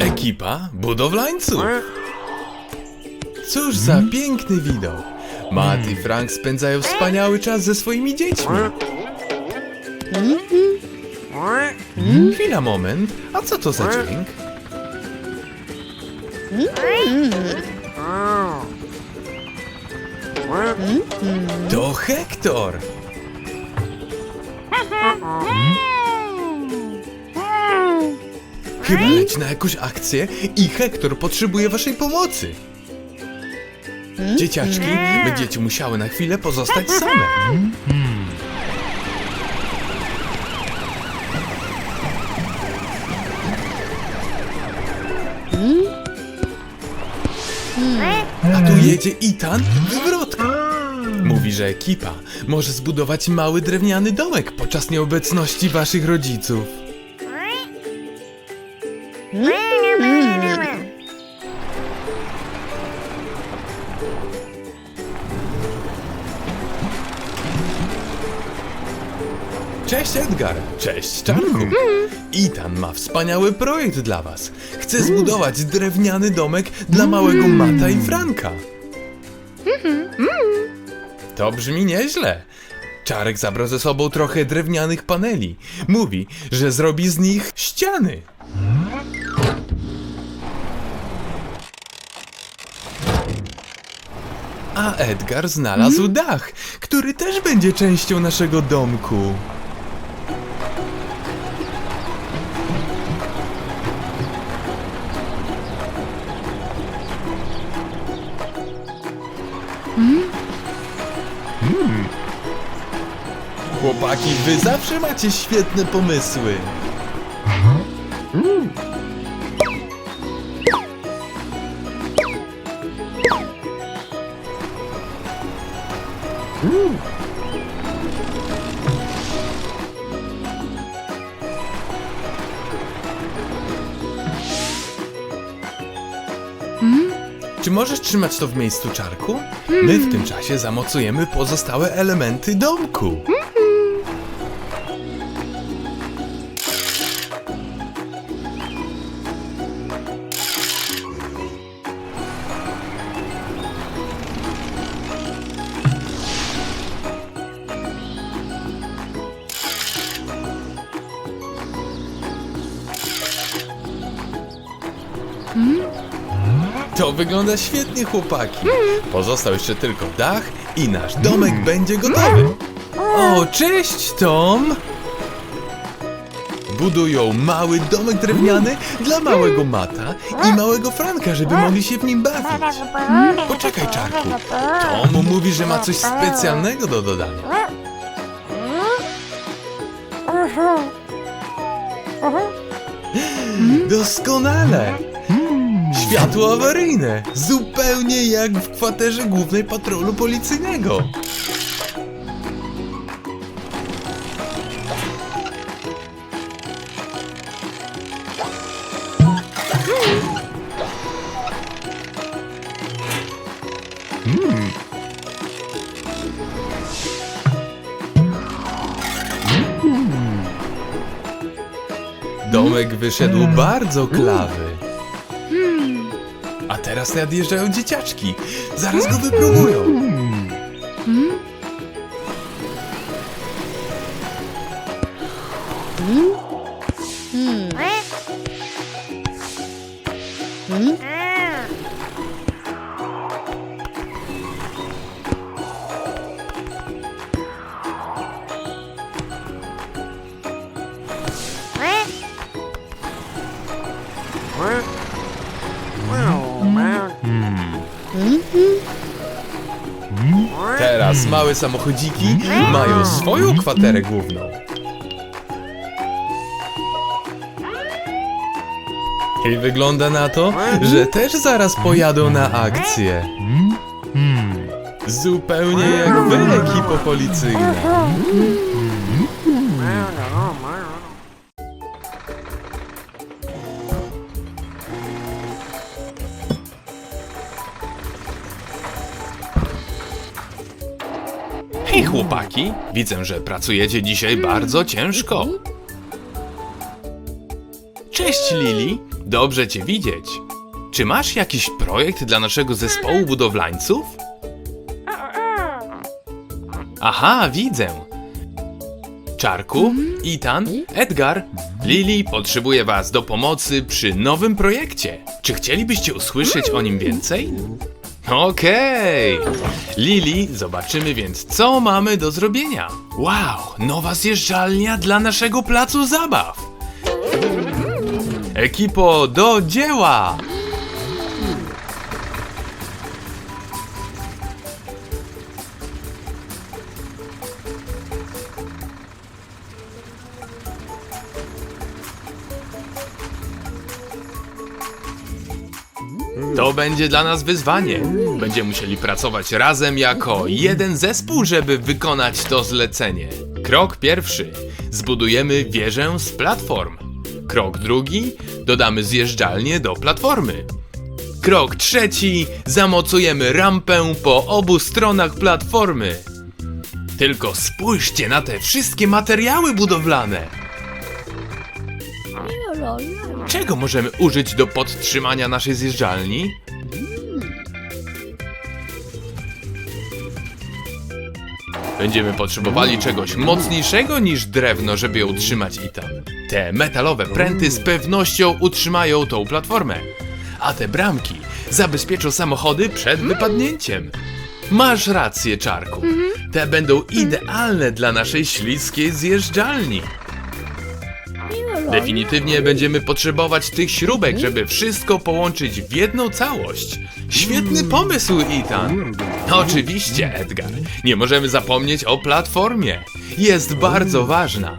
Ekipa budowlańców. Cóż za piękny widok. Matt i Frank spędzają wspaniały czas ze swoimi dziećmi. Chwila, moment. A co to za dźwięk? To Hektor! Chyba leci na jakąś akcję i Hektor potrzebuje waszej pomocy. Dzieciaczki, będziecie musiały na chwilę pozostać same. A tu jedzie Itan wywrotka. Mówi, że ekipa może zbudować mały drewniany domek podczas nieobecności waszych rodziców. Edgar, cześć Czarku. Itan ma wspaniały projekt dla was. Chce zbudować drewniany domek dla małego Mata i Franka. To brzmi nieźle. Czarek zabrał ze sobą trochę drewnianych paneli. Mówi, że zrobi z nich ściany. A Edgar znalazł dach, który też będzie częścią naszego domku. Chłopaki, wy zawsze macie świetne pomysły. Czy możesz trzymać to w miejscu czarku? My w tym czasie zamocujemy pozostałe elementy domku. Wygląda świetnie, chłopaki. Pozostał jeszcze tylko dach i nasz domek będzie gotowy. O, cześć, Tom! Budują mały domek drewniany dla małego Mata i małego Franka, żeby mogli się w nim bawić. Poczekaj, Czarku. Tom mówi, że ma coś specjalnego do dodania. Doskonale! Światło awaryjne! Zupełnie jak w kwaterze głównej patrolu policyjnego! Domek wyszedł bardzo klawy. Teraz nadjeżdżają dzieciaczki. Zaraz go wypróbują. Teraz małe samochodziki mają swoją kwaterę główną. I wygląda na to, że też zaraz pojadą na akcję. Zupełnie jak wy, ekipo policyjna. Chłopaki, widzę, że pracujecie dzisiaj bardzo ciężko. Cześć Lili, dobrze cię widzieć. Czy masz jakiś projekt dla naszego zespołu budowlańców? Aha, widzę. Czarku, Ethan, Edgar, Lili potrzebuje was do pomocy przy nowym projekcie. Czy chcielibyście usłyszeć o nim więcej? Okej! Lili, zobaczymy więc, co mamy do zrobienia. Wow, nowa zjeżdżalnia dla naszego placu zabaw. Ekipo, do dzieła! To będzie dla nas wyzwanie. Będziemy musieli pracować razem jako jeden zespół, żeby wykonać to zlecenie. Krok pierwszy. Zbudujemy wieżę z platform. Krok drugi. Dodamy zjeżdżalnię do platformy. Krok trzeci. Zamocujemy rampę po obu stronach platformy. Tylko spójrzcie na te wszystkie materiały budowlane. Czego możemy użyć do podtrzymania naszej zjeżdżalni? Będziemy potrzebowali czegoś mocniejszego niż drewno, żeby ją utrzymać i tam. Te metalowe pręty z pewnością utrzymają tą platformę, a te bramki zabezpieczą samochody przed wypadnięciem. Masz rację, Czarku. Te będą idealne dla naszej śliskiej zjeżdżalni. Definitywnie będziemy potrzebować tych śrubek, żeby wszystko połączyć w jedną całość. Świetny pomysł, Ethan. Oczywiście, Edgar. Nie możemy zapomnieć o platformie. Jest bardzo ważna.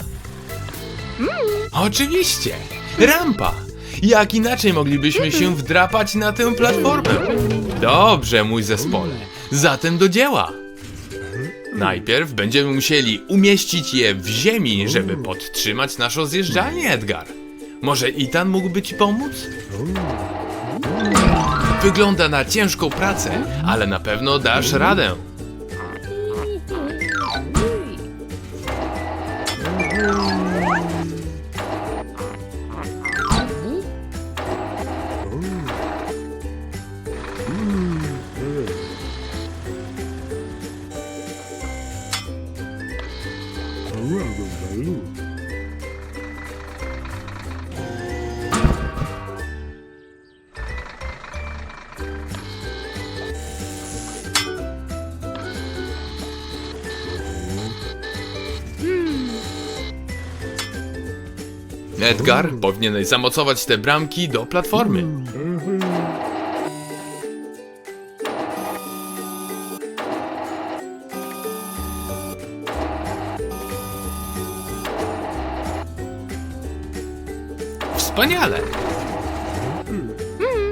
Oczywiście. Rampa. Jak inaczej moglibyśmy się wdrapać na tę platformę? Dobrze, mój zespole. Zatem do dzieła. Najpierw będziemy musieli umieścić je w ziemi, żeby podtrzymać naszą zjeżdżalnię, Edgar. Może Ethan mógłby ci pomóc? Wygląda na ciężką pracę, ale na pewno dasz radę. Edgar, powinieneś zamocować te bramki do platformy. Wspaniale!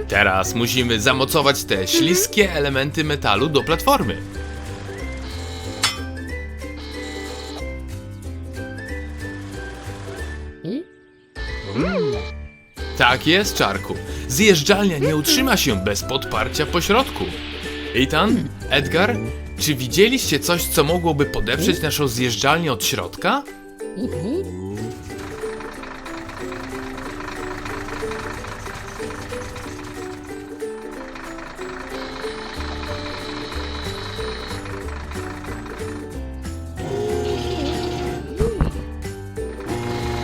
Teraz musimy zamocować te śliskie elementy metalu do platformy. Tak jest, Czarku. Zjeżdżalnia nie utrzyma się bez podparcia po środku. Ethan, Edgar, czy widzieliście coś, co mogłoby podeprzeć naszą zjeżdżalnię od środka?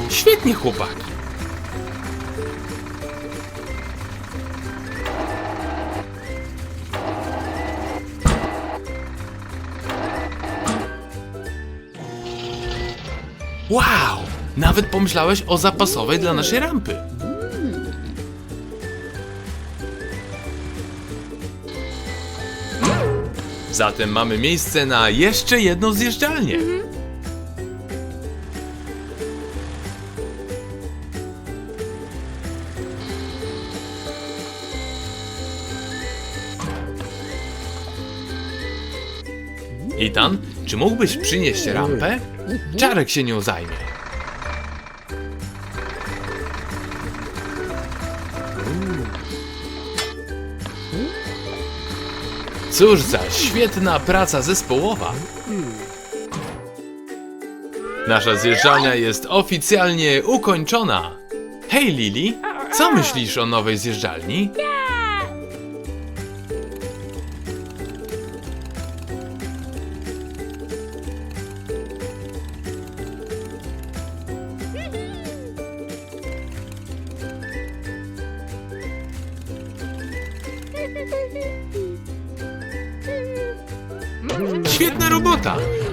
Świetnie, chłopaki. Wow! Nawet pomyślałeś o zapasowej dla naszej rampy. Zatem mamy miejsce na jeszcze jedną zjeżdżalnię. Ethan, czy mógłbyś przynieść rampę? Czarek się nią zajmie. Cóż za świetna praca zespołowa. Nasza zjeżdżalnia jest oficjalnie ukończona. Hej Lili, Co myślisz o nowej zjeżdżalni?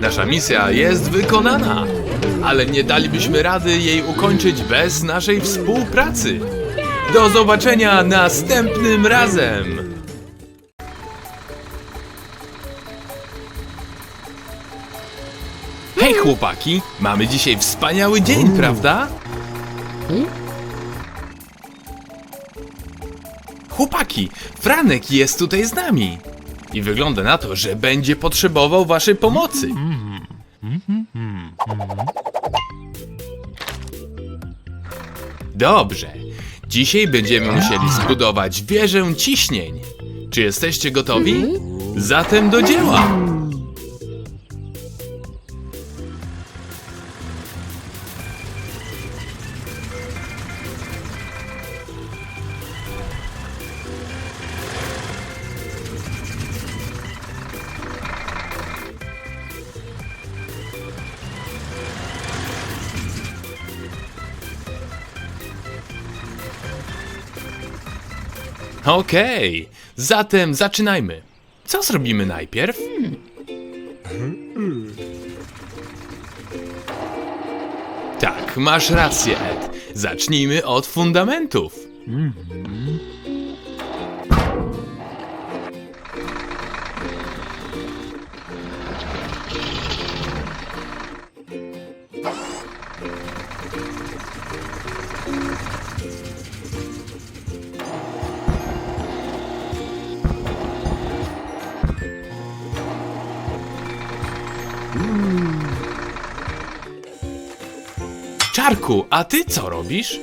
Nasza misja jest wykonana! Ale nie dalibyśmy rady jej ukończyć bez naszej współpracy! Do zobaczenia następnym razem! Hej chłopaki, mamy dzisiaj wspaniały dzień, prawda? Chłopaki, Franek jest tutaj z nami. I wygląda na to, że będzie potrzebował waszej pomocy. Dobrze. Dzisiaj będziemy musieli zbudować wieżę ciśnień. Czy jesteście gotowi? Zatem do dzieła! Okej, zatem zaczynajmy. Co zrobimy najpierw? Tak, masz rację, Ed. Zacznijmy od fundamentów. Czarku, a ty co robisz?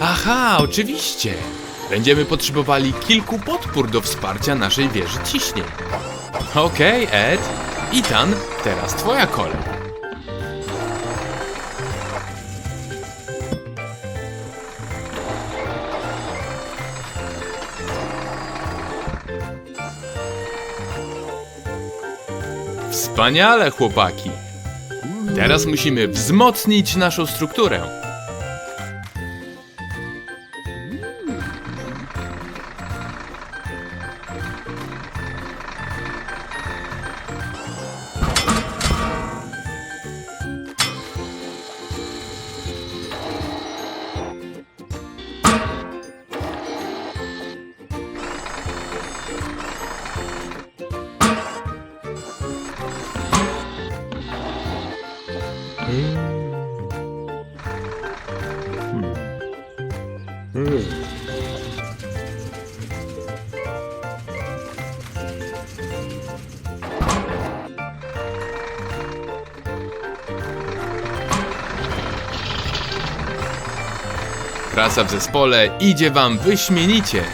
Aha, oczywiście. Będziemy potrzebowali kilku podpór do wsparcia naszej wieży ciśnień. Okej, Ed. Itan, teraz twoja kolej. Wspaniale, chłopaki. Teraz musimy wzmocnić naszą strukturę. Praca w zespole idzie wam wyśmienicie.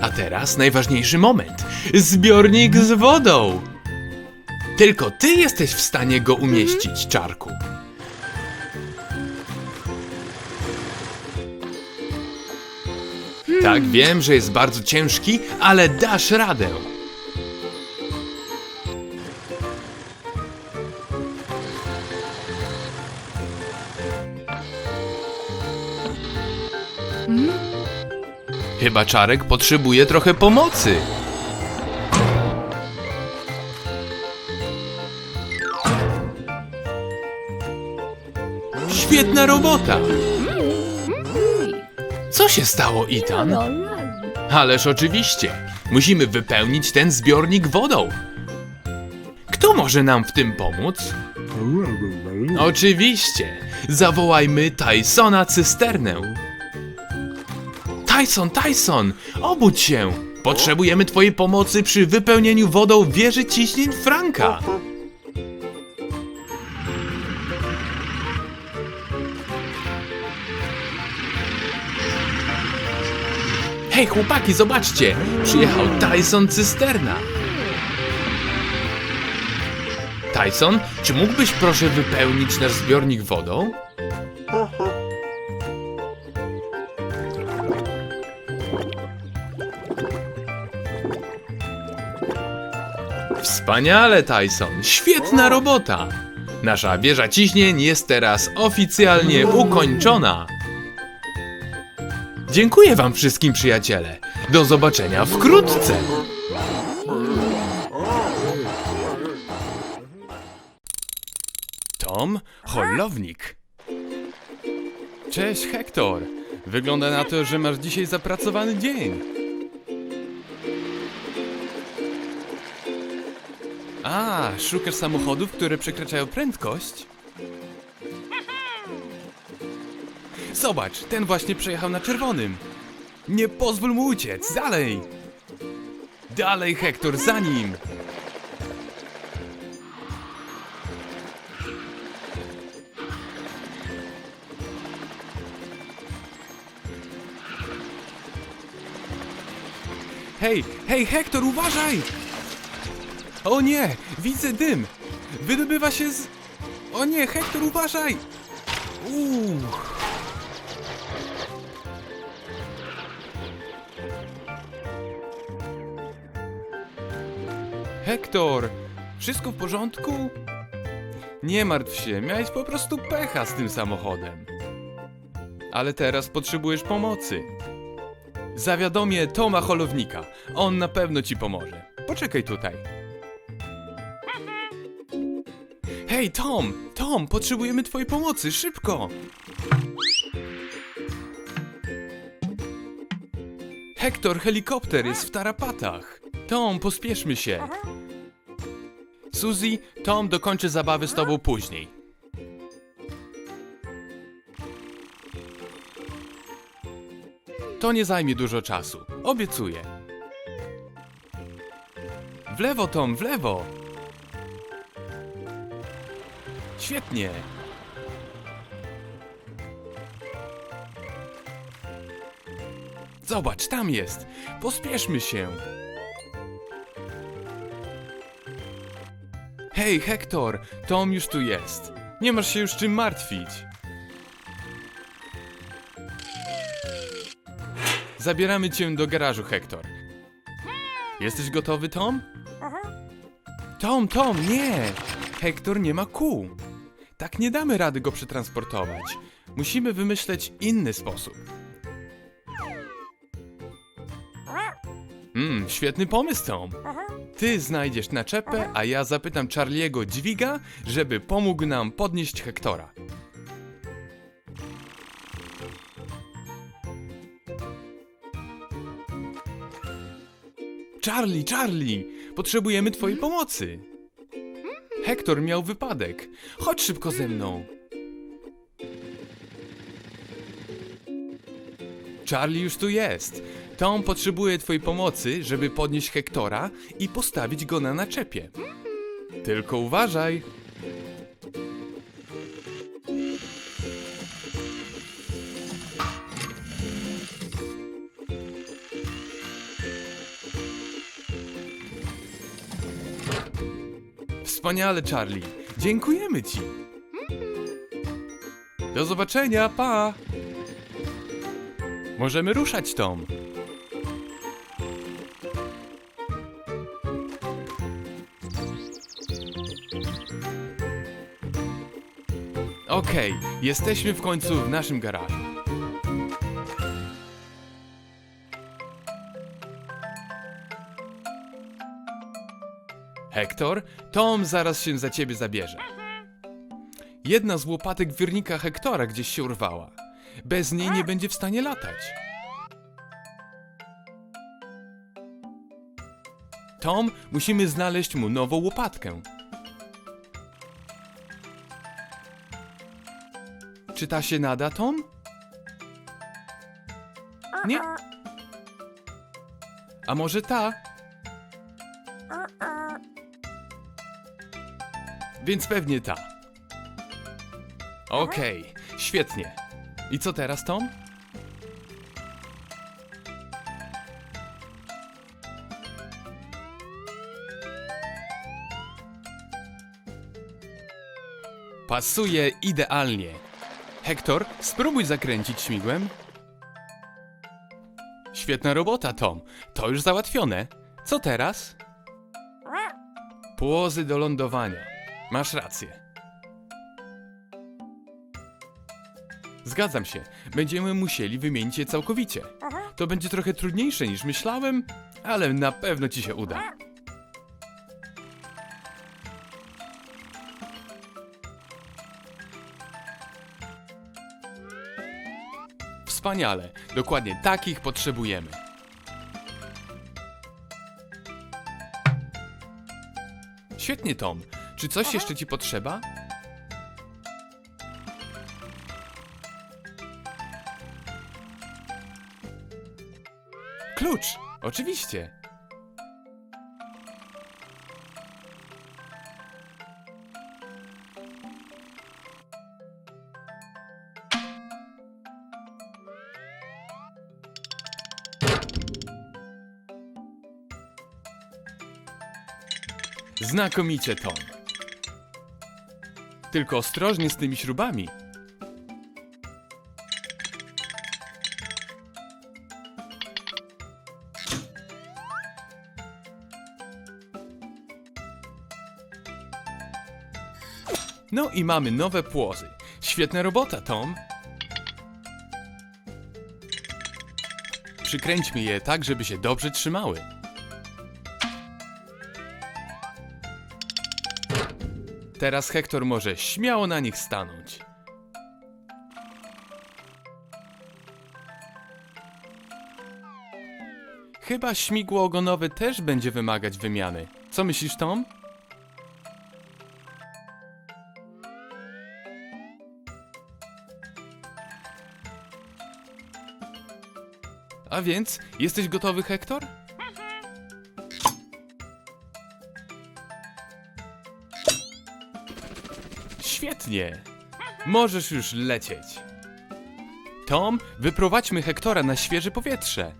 A teraz najważniejszy moment. Zbiornik z wodą. Tylko ty jesteś w stanie go umieścić, Czarku. Tak, wiem, że jest bardzo ciężki, ale dasz radę. Chyba Czarek potrzebuje trochę pomocy. Świetna robota! Co się stało, Itan? Ależ oczywiście, musimy wypełnić ten zbiornik wodą. Kto może nam w tym pomóc? Oczywiście, zawołajmy Tysona Cysternę. Tyson, Tyson, obudź się! Potrzebujemy twojej pomocy przy wypełnieniu wodą wieży ciśnień Franka. Hej, chłopaki, zobaczcie! Przyjechał Tyson Cysterna. Tyson, czy mógłbyś proszę wypełnić nasz zbiornik wodą? Wspaniale, Tyson! Świetna robota! Nasza wieża ciśnień jest teraz oficjalnie ukończona. Dziękuję Wam wszystkim, przyjaciele. Do zobaczenia wkrótce. Tom Holownik. Cześć, Hektor. Wygląda na to, że masz dzisiaj zapracowany dzień. A, szukasz samochodów, które przekraczają prędkość? Zobacz, ten właśnie przejechał na czerwonym. Nie pozwól mu uciec, dalej! Dalej, Hektor, za nim! Hej, hej, Hektor, uważaj! O nie, widzę dym! Wydobywa się z... O nie, Hektor, uważaj! Uuu. Hektor, wszystko w porządku? Nie martw się, miałeś po prostu pecha z tym samochodem. Ale teraz potrzebujesz pomocy. Zawiadomię Toma Holownika. On na pewno ci pomoże. Poczekaj tutaj. Hej, Tom! Tom, potrzebujemy twojej pomocy, szybko! Hektor, helikopter jest w tarapatach. Tom, pospieszmy się. Suzy, Tom dokończy zabawy z tobą później. To nie zajmie dużo czasu. Obiecuję. W lewo, Tom, w lewo! Świetnie! Zobacz, tam jest! Pospieszmy się! Hej, Hektor! Tom już tu jest. Nie masz się już czym martwić. Zabieramy cię do garażu, Hektor. Jesteś gotowy, Tom? Tom, Tom, nie! Hektor nie ma kół. Tak nie damy rady go przetransportować. Musimy wymyśleć inny sposób. Mmm, świetny pomysł, Tom. Ty znajdziesz naczepę, a ja zapytam Charliego dźwiga, żeby pomógł nam podnieść Hektora. Charlie, Charlie! Potrzebujemy twojej pomocy! Hektor miał wypadek. Chodź szybko ze mną. Charlie już tu jest. Tom potrzebuje twojej pomocy, żeby podnieść Hektora i postawić go na naczepie. Tylko uważaj. Wspaniale, Charlie. Dziękujemy ci. Do zobaczenia, pa! Możemy ruszać, Tom. Okej, jesteśmy w końcu w naszym garażu. Hektor, Tom zaraz się za ciebie zabierze. Jedna z łopatek wirnika Hektora gdzieś się urwała. Bez niej nie będzie w stanie latać. Tom, musimy znaleźć mu nową łopatkę. Czy ta się nada, Tom? Nie. A może ta? Więc pewnie ta. Okej, świetnie. I co teraz, Tom? Pasuje idealnie. Hektor, spróbuj zakręcić śmigłem. Świetna robota, Tom. To już załatwione. Co teraz? Płozy do lądowania. Masz rację. Zgadzam się. Będziemy musieli wymienić je całkowicie. To będzie trochę trudniejsze niż myślałem, ale na pewno ci się uda. Wspaniale. Dokładnie takich potrzebujemy. Świetnie, Tom. Czy coś jeszcze ci potrzeba? Klucz! Oczywiście. Znakomicie, Tom. Tylko ostrożnie z tymi śrubami. No i mamy nowe płozy. Świetna robota, Tom. Przykręćmy je tak, żeby się dobrze trzymały. Teraz Hektor może śmiało na nich stanąć. Chyba śmigło ogonowe też będzie wymagać wymiany. Co myślisz, Tom? A więc, jesteś gotowy, Hektor? Świetnie! Możesz już lecieć. Tom, wyprowadźmy Hektora na świeże powietrze.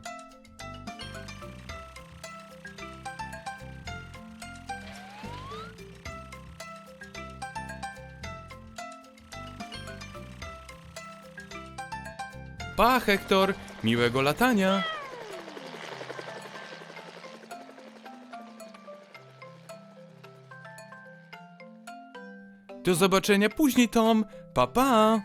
Pa, Hektor! Miłego latania! Do zobaczenia później, Tom! Pa, pa!